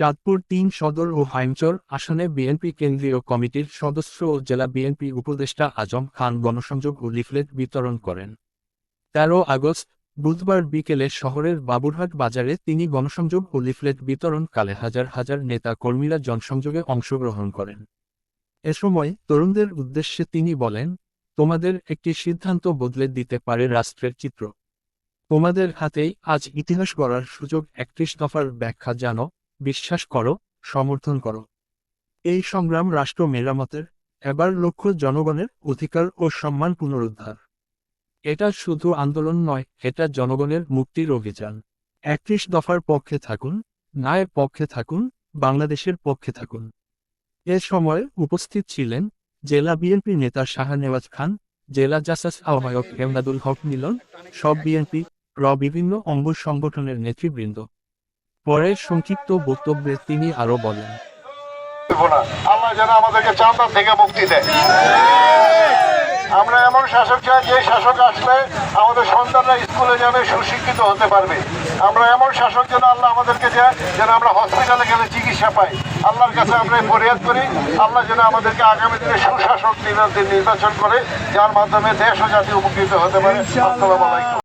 চাঁদপুর তিন সদর ও হাইমচর আসনে বিএনপি কেন্দ্রীয় কমিটির সদস্য ও জেলা বিএনপি উপদেষ্টা আজম খান গণসংযোগ ও লিফলেট বিতরণ করেন। তেরো আগস্ট, বুধবার বিকেলে শহরের বাবুরহাট বাজারে তিনি গণসংযোগ ও লিফলেট বিতরণকালে হাজার হাজার নেতা কর্মীরা জনসংযোগে অংশগ্রহণ করেন। এ সময় তরুণদের উদ্দেশ্যে তিনি বলেন, তোমাদের একটি সিদ্ধান্ত বদলে দিতে পারে রাষ্ট্রের চিত্র। তোমাদের হাতেই আজ ইতিহাস গড়ার সুযোগ একত্রিশ দফার ব্যাখ্যা জানো বিশ্বাস করো, সমর্থন করো। এই সংগ্রাম রাষ্ট্র মেরামতের, এবার লক্ষ্য জনগণের অধিকার ও সম্মান পুনরুদ্ধার। এটা শুধু আন্দোলন নয়, এটা জনগণের মুক্তির অভিযান। একত্রিশ দফার পক্ষে থাকুন, ন্যায়ের পক্ষে থাকুন, বাংলাদেশের পক্ষে থাকুন। এ সময় উপস্থিত ছিলেন জেলা বিএনপি নেতা শাহনেওয়াজ খান, জেলা জাসাস আহ্বায়ক হেমদাদুল হক মিলন, সব বিএনপি র বিভিন্ন অঙ্গ সংগঠনের নেতৃবৃন্দ। পরে সংক্ষিপ্ত বক্তব্যে তিনি আরও বলেন আল্লাহ যেন আমাদেরকে চান্দা থেকে মুক্তি দেয়। আমরা এমন শাসক চাই, যে শাসক আসলে আমাদের সন্তানরা স্কুলে যাবে সুশিক্ষিত হতে পারবে। আমরা এমন শাসক যেন আল্লাহ আমাদেরকে দেয়, যেন আমরা হসপিটালে গেলে চিকিৎসা পাই। আল্লাহর কাছে আমরা ফরিয়াদ করি, আল্লাহ যেন আমাদেরকে আগামী দিনে সুশাসক নির্বাচন করে, যার মাধ্যমে দেশ ও জাতি উপকৃত হতে পারে। আসসালামু আলাইকুম।